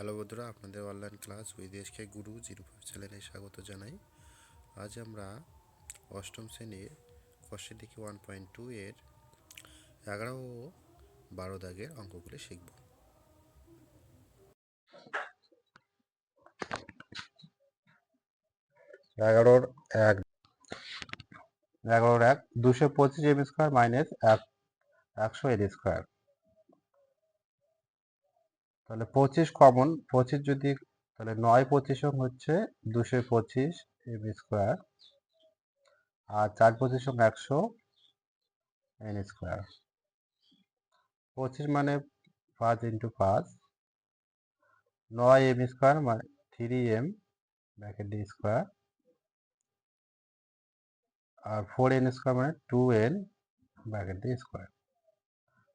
Hello বন্ধুরা, আপনাদের online class with SK Guru zero five চ্যানেলে স্বাগত জানাই। আজ আমরা অষ্টম শ্রেণির কষে দেখি ওয়ান পয়েন্ট টু এর এগারো ও বারো দাগের অঙ্কগুলি শিখব। এগারোর এক এগারোর এক, দুশো পঁচিশ এম স্কোয়ার মাইনাস এক, একশো এল স্কোয়ার তাহলে পঁচিশ কমন, পঁচিশ যদি, তাহলে নয় পঁচিশম হচ্ছে দুশো পঁচিশ এম স্কোয়ার, আর চার পঁচিশম একশো এন স্কোয়ার। পঁচিশ মানে পাঁচ ইন্টু পাঁচ, নয় এম স্কোয়ার মানে three M bracket the square, R four N square মানে টু এন ব্র্যাকেট দিয়ে স্কোয়ার।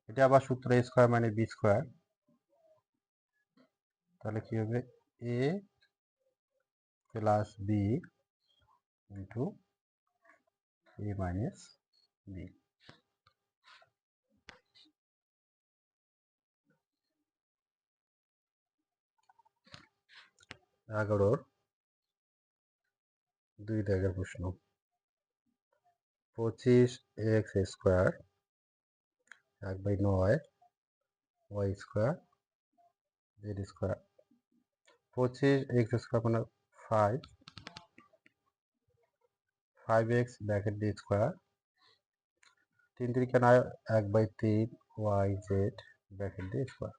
এটা আবার সূত্র স্কোয়ার মানে বি স্কোয়ার। তাহলে কি হবে? A plus B into A minus B এগারোর দুই দাগের প্রশ্ন। পঁচিশ এক্স স্কোয়ার এক বাই নয় ওয়াই স্কোয়ার জেড স্কোয়ার। পঁচিশ এক্স স্কোয়ার মানে five five X bracket the square, তিন তিরিকা নয় এক বাই তিন Y Z bracket the square.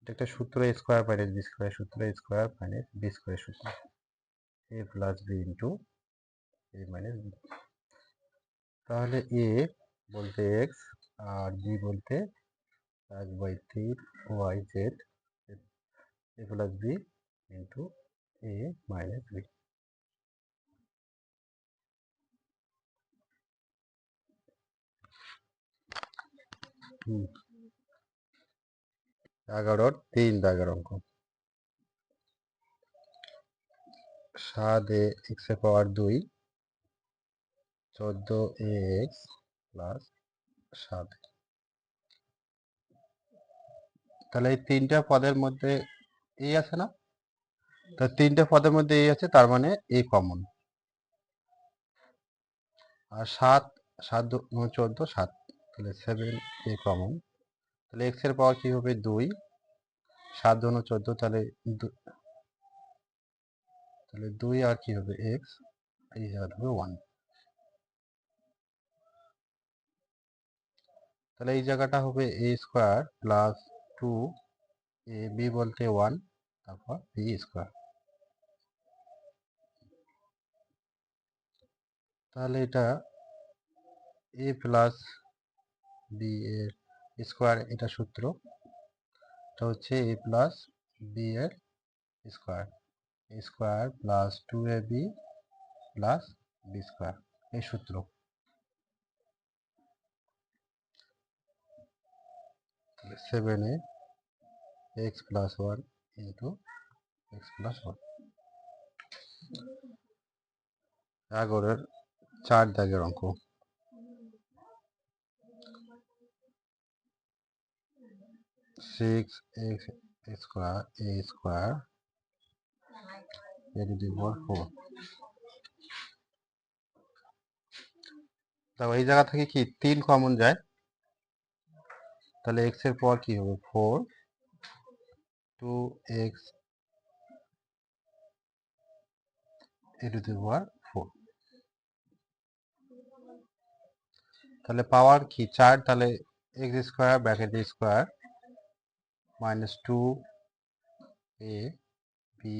এটা একটা সূত্র স্কোয়ার মাইনাস বি স্কোয়ার, সূত্র স্কোয়ার মাইনাস বি স্কোয়ার সূত্র। A plus B into A minus B তাহলে এ বলতে এক্স আর বি বলতে এক বাই তিন Y Z A plus B into A minus B এগারোর তিন দাগের অঙ্ক। সাত এ এক্সের পাওয়ার দুই, চোদ্দ এ এক্স প্লাস সাত তাহলে এই তিনটা পদের মধ্যে এ আছে না? তো তিনটে পদের মধ্যে এ আছে, তার মানে এ কমন আর সাত সাত চোদ্দ, সাত। তাহলে সেভেন এ কমন তাহলে এক্সের পাওয়ার কি হবে? দুই। সাত ধনু চোদ্দ, তাহলে দু- তাহলে দুই আর কি হবে? এক্স এই জায়গাটা হবে ওয়ান তাহলে এই জায়গাটা হবে A square plus two A B বলতে ওয়ান তারপর বি স্কোয়ার তাহলে এটা এ প্লাস বি এর স্কোয়ার এটা সূত্র। এটা হচ্ছে এ প্লাস বি এর square square plus two A B plus B square এই সূত্র। Seven A X plus one into X plus one. এগারোর চার দাগের অঙ্ক। Six X square A square A to power four তারপর এই জায়গা থেকে কি তিন কমন যায়? তাহলে এক্সের পর কি হবে? Four two X A to the power four তাহলে পাওয়ার কি? চার, তাহলে X square bracket square minus two A B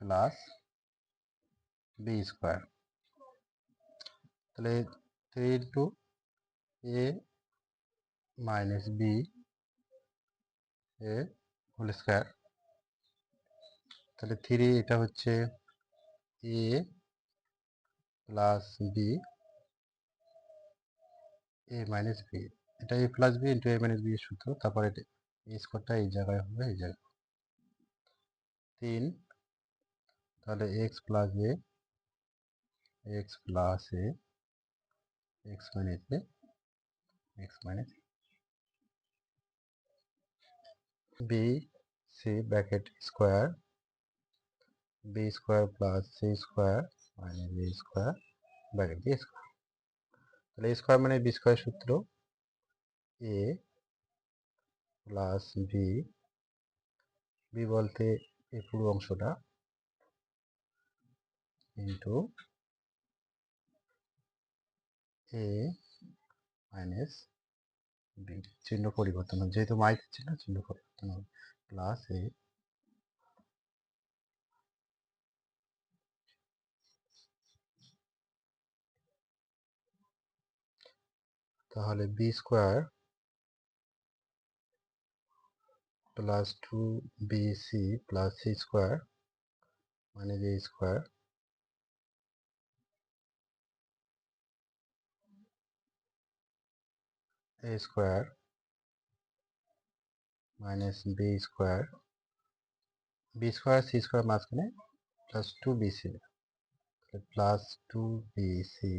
plus B square তাহলে three into A minus B A whole square তাহলে থ্রি এটা হচ্ছে A plus B A minus B এটা A plus B into A minus B সূত্র, তারপর এই স্কোয়ারটা এই জায়গায় হবে, এই জায়গায়। তিন, তাহলে X plus A X plus A X minus A X minus B C bracket square B square plus C square minus B square bracket B square তাহলে স্কোয়ার মানে বি স্কোয়ার সূত্র। এ প্লাস বি বি বলতে এই পুরো অংশটা। Into A minus B চিহ্ন পরিবর্তন। যেহেতু মাইক ছিল, চিহ্ন পরিবর্তন। হবে প্লাস এ তাহলে B square plus two B C plus C square মানে A square A square minus B square B square C square মাঝখানে plus two B C plus two B C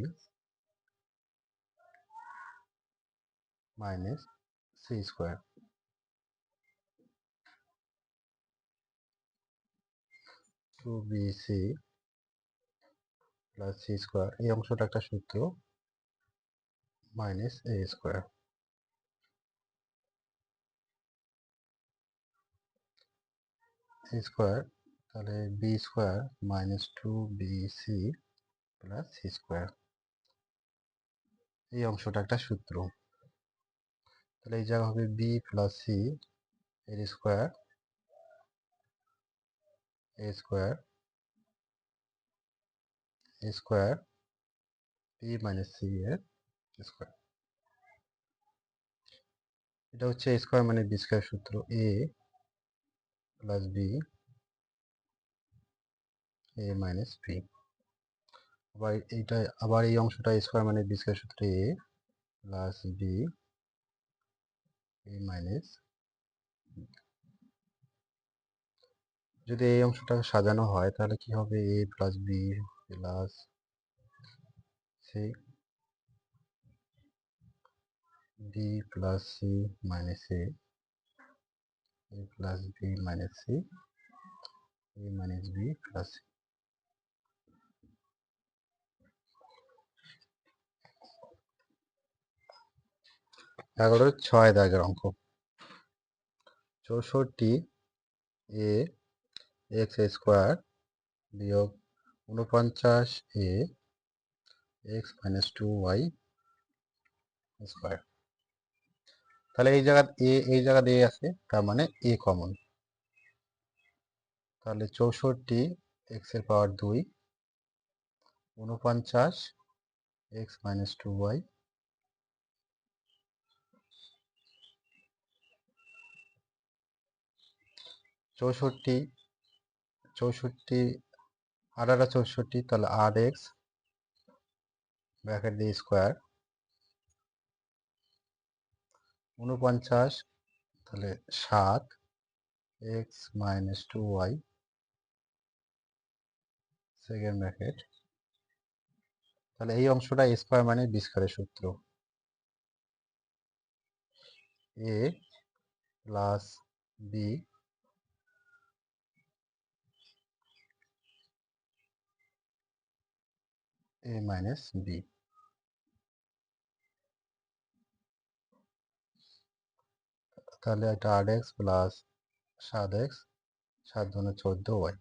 minus C square two B C plus C square এই অংশটা একটা সূত্র minus A square square, তাহলে B square minus two B C plus C square. এই অংশটা একটা সূত্র। তাহলে এই জায়গা হবে বি প্লাস সি এর square A square A square B minus C এর স্কোয়ার। এটা হচ্ছে স্কোয়ার মানে বি স্কোয়ার সূত্র A plus B A minus B আবার এইটা, আবার এই অংশটা স্কোয়ার মানে বি স্কোয়ার সূত্র A plus B A minus যদি এই অংশটা সাজানো হয়, তাহলে কি হবে? A plus B plus C B plus C minus A A plus B minus C A minus B plus C এগারোর ছয় দাগের অঙ্ক। চৌষট্টি এ এক্স স্কোয়ার বিয়োগ উনপঞ্চাশ এ x minus two y square. তাহলে এই জায়গা, এ, এই জায়গা দিয়ে আছে, তার মানে এ কমন তাহলে চৌষট্টি এক্সের পাওয়ার দুই উনপঞ্চাশ এক্স মাইনাস টু ওয়াই চৌষট্টি চৌষট্টি আঠারো চৌষট্টি, তাহলে আট এক্স ব্র্যাকেট দিয়ে স্কোয়ার উনপঞ্চাশ তাহলে সাত x minus two y second bracket তাহলে এই অংশটা স্কোয়ার মানে বি স্কোয়ারের সূত্র। A plus B A minus B তাহলে এটা আট এক্স প্লাস সাত এক্স, সাত দুনে চোদ্দ ওয়াই।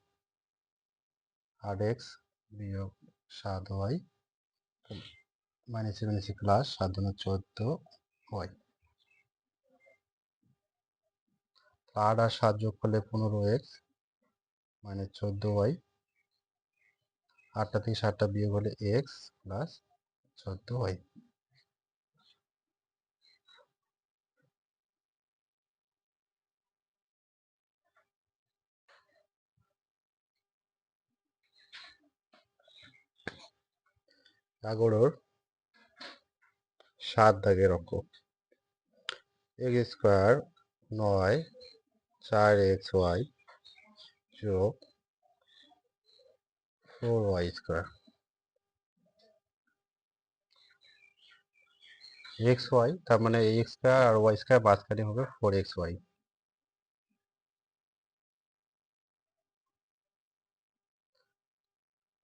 আট এক্স বিয়োগ সাত ওয়াই, মাইনাসে মাইনাসে প্লাস সাত দুনে চোদ্দ ওয়াই। আট আর সাত যোগ করলে পনেরো এক্স মানে চোদ্দ ওয়াই। আটটা থেকে সাতটা বিয়োগ হলে এক্স প্লাস চোদ্দ ওয়াই। দাগড়োর সাত দাগের অঙ্ক। এক্স স্কোয়ার নয় চার এক্স ওয়াই যোগ four y square x y তার মানে এক্স স্কোয়ার আর ওয়াই স্কোয়ার মাঝখানে হবে ফোর এক্স ওয়াই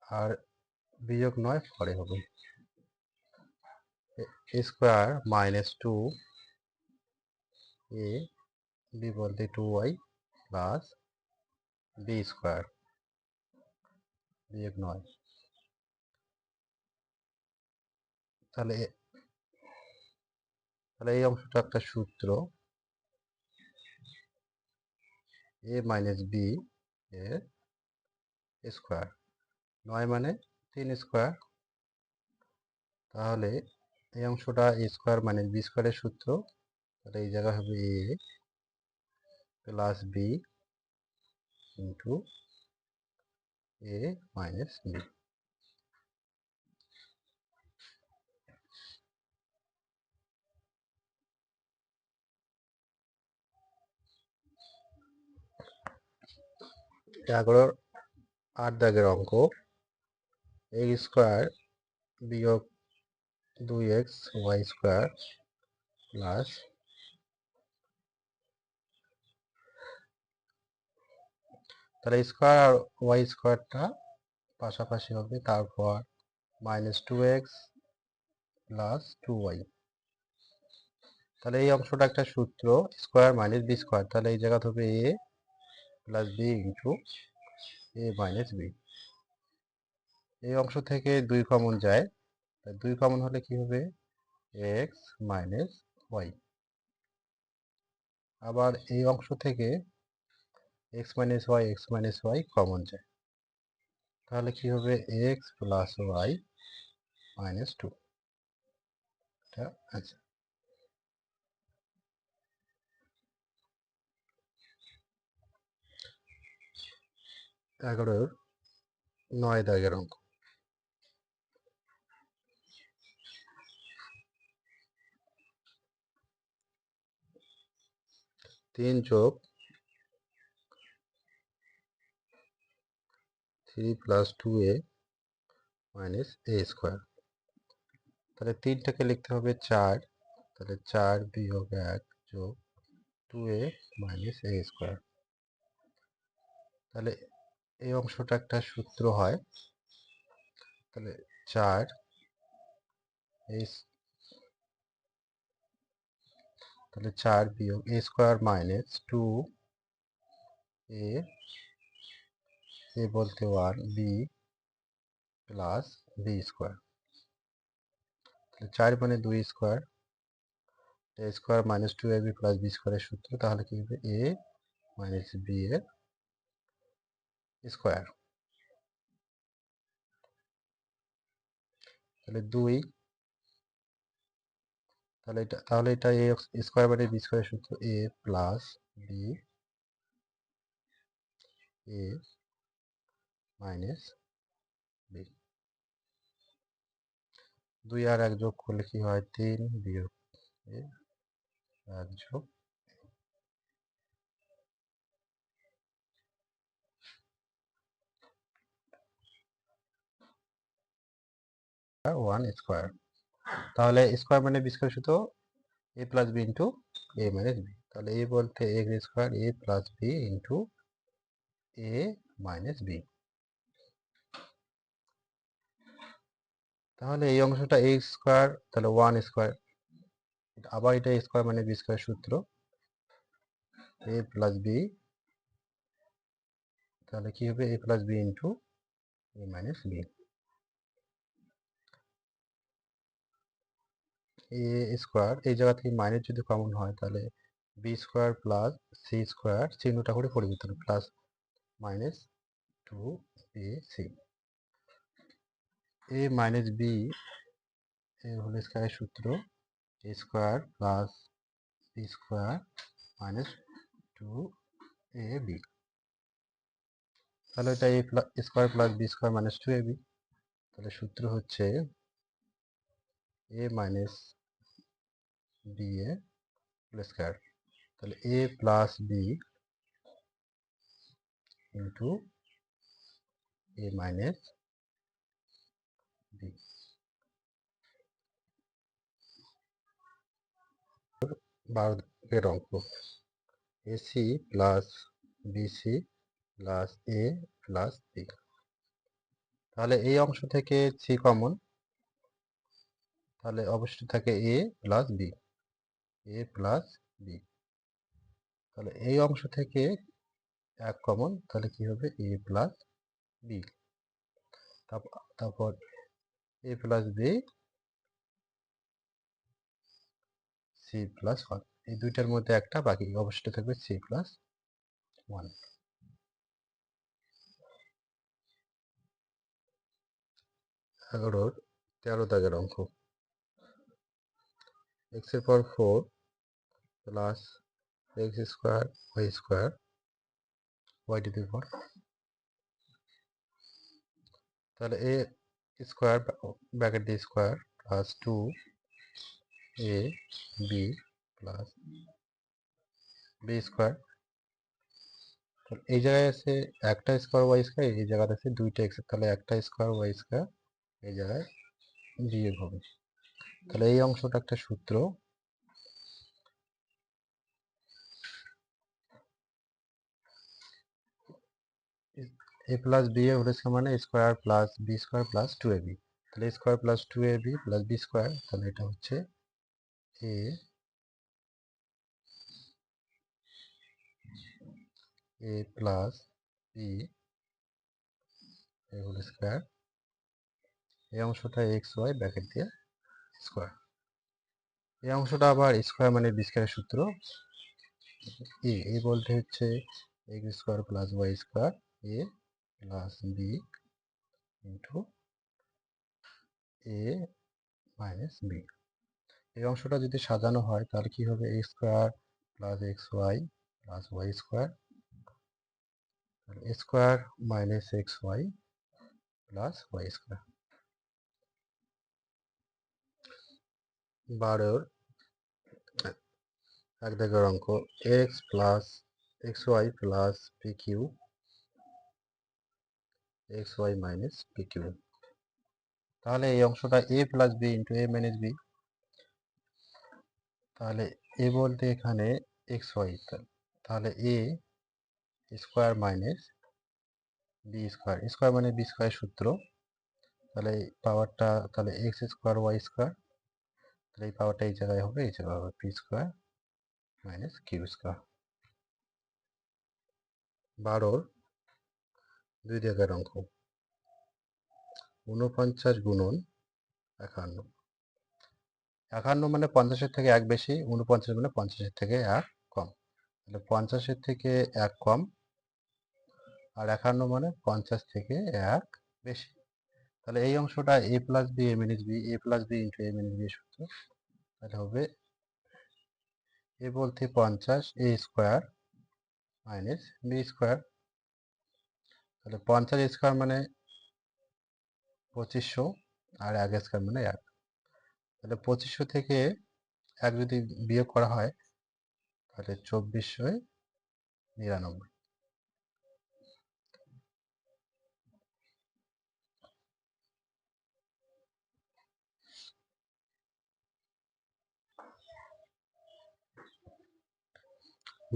আর বিয়োগ নয়, পরে হবে। Square minus two A B বলতে two y plus B square বিয়োগ নয়। তাহলে তাহলে এই অংশটা একটা সূত্র। A minus B A square নয় মানে তিন স্কোয়ার। তাহলে এই অংশটা স্কোয়ার মাইনাস বি স্কোয়ারের সূত্র। তাহলে এই জায়গা হবে A plus B into A minus B. এগারোর আট দাগের অঙ্ক এক্স স্কোয়ার বিয়োগ দুই এক্স ওয়াই স্কোয়ার প্লাস তাহলে স্কোয়ার আর ওয়াই স্কোয়ারটা পাশাপাশি হবে, তারপর minus two x plus two y. তাহলে এই অংশটা একটা সূত্র, স্কোয়ার মাইনাস বি স্কোয়ার। তাহলে এই জায়গা হবে A plus B into A minus B. এই অংশ থেকে দুই কমন যায়। দুই কমন হলে কি হবে? এক্স মাইনাস ওয়াই আবার এই অংশ থেকে x minus y x minus y common যায়। তাহলে কি হবে? X plus y minus two আচ্ছা এগারোর নয় দাগের অঙ্ক। তিন যোগ three plus two A minus A square. তাহলে তিনটাকে লিখতে হবে চার। তাহলে চার বিয়োগ এক যোগ two A minus A square. তাহলে এই অংশটা একটা সূত্র হয়। তাহলে চার এই স- তাহলে চার বিয়োগ A square minus two A A বলতে one B plus B square তাহলে চার মানে দুই square A square minus two A B plus B স্কোয়ারের সূত্র তাহলে কি হবে এ মাইনাস বি এর স্কোয়ার তাহলে দুই তাহলে এটা তাহলে এটা এ স্কোয়ার মানে বি স্কোয়ারের সূত্র A plus B A minus B দুই আর এক যোগ করলে কি হয়? তিন বিয়োগ এক যোগ ওয়ান স্কোয়ার তাহলে স্কোয়ার মানে বি স্কোয়ার সূত্র A plus B into A minus B তাহলে এ বলতে A square A plus B into A minus B তাহলে এই অংশটা এ স্কোয়ার তাহলে ওয়ান স্কোয়ার আবার এটা স্কোয়ার মানে বি স্কোয়ার সূত্র। এ প্লাস বি তাহলে কি হবে? A plus B into A minus B A square এই জায়গা থেকে মাইনাস যদি কমন হয়, তাহলে B square plus C square চিহ্নটা করে পরিবর্তন plus minus two A C A minus B whole স্কোয়ারের সূত্র A square plus B square minus two A B তাহলে এটা A square plus B square minus two A B তাহলে সূত্র হচ্ছে A minus B A whole square তাহলে A plus B into A minus B বারো এর অঙ্ক AC plus BC plus A plus B তাহলে এই অংশ থেকে সি কমন তাহলে অবশ্যই থাকে A plus B A plus B তাহলে এই অংশ থেকে এক কমন, তাহলে কি হবে? এ প্লাস বি তারপর A plus B C plus one এই দুইটার মধ্যে একটা, বাকি অবশ্যই থাকবে সি প্লাস ওয়ান এগারোর তেরো দাগের অঙ্ক. এক্সের পর four plus x square y square y to the four তাহলে A square bracket the square plus two A B plus B square এই জায়গায় আছে একটা স্কোয়ার ওয়াই স্কোয়ার এই জায়গাতে আছে দুইটা এক্স তাহলে একটা স্কোয়ার ওয়াই স্কোয়ার এই জায়গায় বিয়োগ হবে। তাহলে এই অংশটা একটা সূত্র। এ প্লাস বি এ হলে সমান square plus B square plus two A B তাহলে square plus two A B plus B square তাহলে এটা হচ্ছে A A plus B A whole square এই অংশটা এক্স ওয়াই ব্র্যাকেট দিয়ে স্কোয়ার এই অংশটা আবার স্কোয়ার মানে বি স্কোয়ারের সূত্র। এ এ বলতে হচ্ছে x square plus y square A plus B into A minus B এই অংশটা যদি সাজানো হয়, তাহলে কি হবে? A square plus x y plus y square square minus x y plus y square বারোর এক দাগের অঙ্ক x plus x y plus P Q x y minus P Q তাহলে এই অংশটা A plus B into A minus B তাহলে A বলতে এখানে এক্স ওয়াই তাহলে A square minus B square square মানে বি স্কোয়ার সূত্র। তাহলে পাওয়ারটা তাহলে এক্স স্কোয়ার ওয়াই স্কোয়ার তাহলে এই পাওয়ারটা এই জায়গায় হবে, এই জায়গায় হবে P square minus Q square বারোর দুই জায়গার অঙ্ক। ঊনপঞ্চাশ গুণন একান্ন। একান্ন মানে পঞ্চাশের থেকে এক বেশি, ঊনপঞ্চাশ মানে পঞ্চাশের থেকে এক কম। তাহলে পঞ্চাশের থেকে এক কম, আর একান্ন মানে পঞ্চাশ থেকে এক বেশি। তাহলে এই অংশটা A plus B A minus B A plus B into M minus B সূত্র। তাহলে হবে এ বলতে পঞ্চাশ A square minus B square তাহলে পঞ্চাশ স্কোয়ার মানে পঁচিশশো, আর এক স্কোয়ার মানে এক। তাহলে পঁচিশশো থেকে এক যদি বিয়োগ করা হয়, তাহলে চব্বিশশো নিরানব্বই।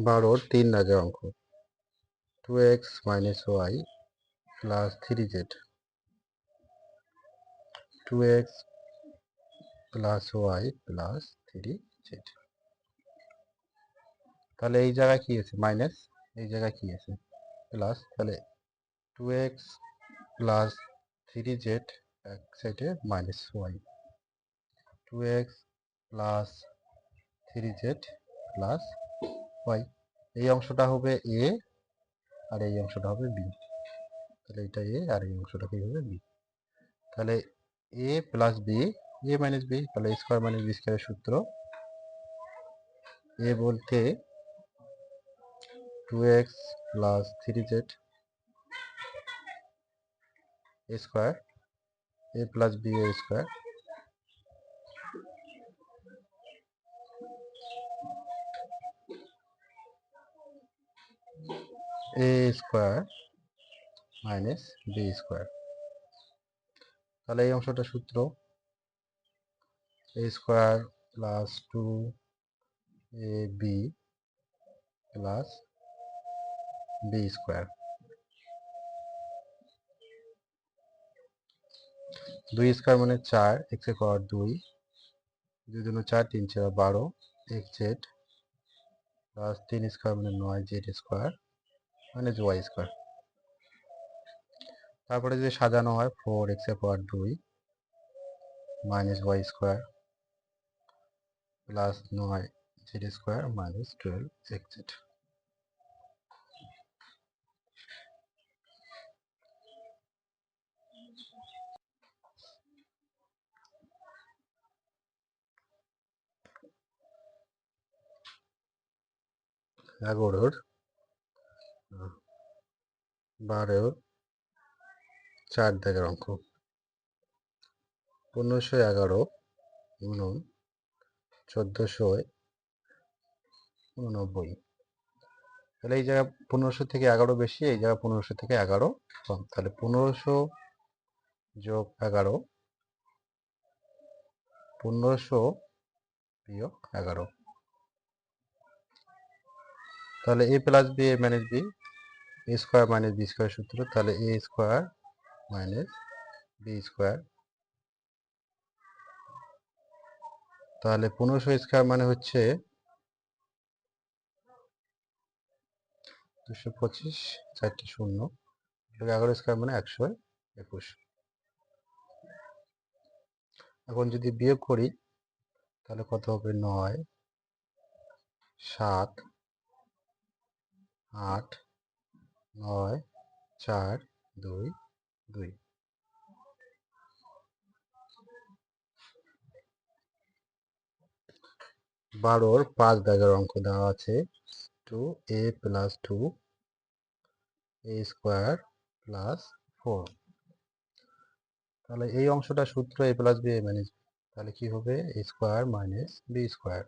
বারোর তিন দাগের অঙ্ক। Two x minus y plus three z two x plus y plus three z তাহলে এই জায়গায় কি আছে? মাইনাস এই জায়গায় কি আছে? প্লাস তাহলে two x plus three z এক সাইডে minus y two x plus three z plus y এই অংশটা হবে এ আর এই অংশটা হবে বি তাহলে এটা এ আর এই অংশটা কি হবে বি তাহলে A plus B A minus B তাহলে স্কোয়ার মাইনাস বি স্কোয়ারের সূত্র। এ বলতে two x plus three z A square A plus B A square A square minus B square তাহলে এই অংশটা সূত্র A square plus two A B plus B square দুই square মানে চার এক্স পাওয়ার দুই দুই দুনো চার, তিন চার বারো এক্স জেড প্লাস তিন স্কোয়ার মানে নয় জেড স্কোয়ার মানে ওয়াই স্কোয়ার তারপরে যদি সাজানো হয় ফোর এক্সের পাওয়ার দুই মাইনাস ওয়াই স্কোয়ার প্লাস নয় z square minus twelve x z এগারোর বারোর চার দাগের অঙ্ক। পনেরোশো এগারো, গুণন চোদ্দোশো উননব্বই। তাহলে এই জায়গায় পনেরোশো থেকে এগারো বেশি, এই জায়গায় পনেরোশো থেকে এগারো কম। তাহলে পনেরোশো যোগ এগারো, পনেরোশো বিয়োগ এগারো। তাহলে A plus B A minus B A square minus B square সূত্র, তাহলে A square minus B square তাহলে পনেরোশো স্কোয়ার মানে হচ্ছে দুশো পঁচিশ, চারটে শূন্য এগারো স্কোয়ার মানে একশো একুশ। এখন যদি বিয়োগ করি, তাহলে কত হবে? নয়, সাত, আট, নয়, চার, দুই দুই। বারোর পাঁচ দাগের অঙ্ক দেওয়া আছে। Two A plus two A square plus four তাহলে এই অংশটা সূত্র A plus B A minus তাহলে কি হবে? A square minus B square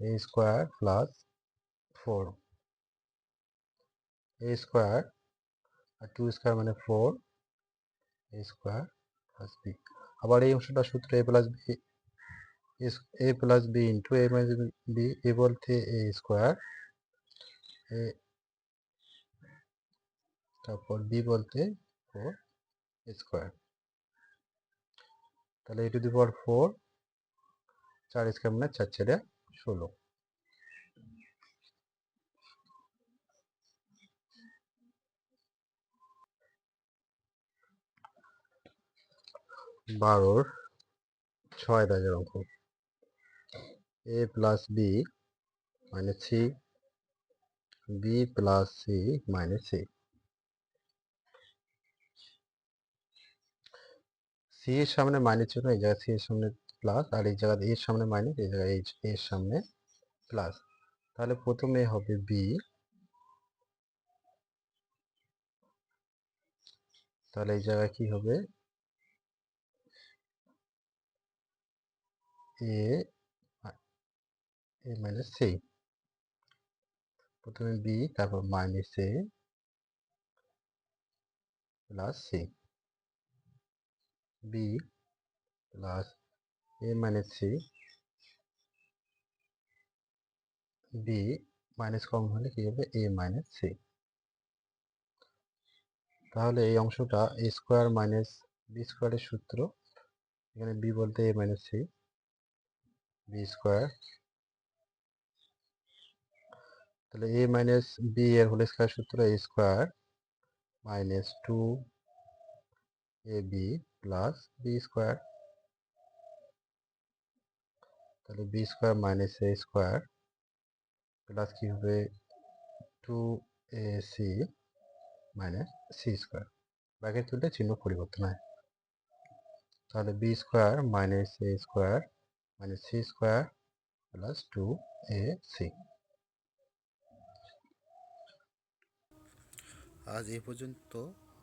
A square plus four A square R two square মানে four A square plus B আবার এই অংশটা সূত্র A plus B A plus B into A minus B A বলতে A square এ তারপর B বলতে four square তাহলে A to the power four চার স্কোয়ার মানে চার ছেড়ে ষোলো। বারোর ছয় দাগের অঙ্ক। A plus B minus C B plus C minus C C এর সামনে মাইনাস ছিল এই জায়গায় সি এর সামনে প্লাস আর এই জায়গায় এর সামনে মাইনাস এই জায়গায় এর সামনে প্লাস তাহলে প্রথমে হবে বি তাহলে এই জায়গায় কি হবে? এ এ মাইনাস সি প্রথমে বি তারপর minus A plus C B plus A minus C B minus কম হলে কি হবে? এ মাইনাস সি তাহলে এই অংশটা এ স্কোয়ার মাইনাস বি স্কোয়ারের সূত্র। এখানে বি বলতে A minus C B square তাহলে এ মাইনাস বি এর হোল স্কোয়ার সূত্র A square minus two A B plus B square তাহলে B square minus A square plus কি হবে two A C minus C square bracket তুললে চিহ্ন পরিবর্তন হয়, তাহলে B square minus A square minus C square plus two A C. আজ এ পর্যন্ত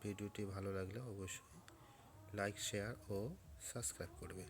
ভিডিওটি ভালো লাগলে অবশ্যই লাইক, শেয়ার ও সাবস্ক্রাইব করবে।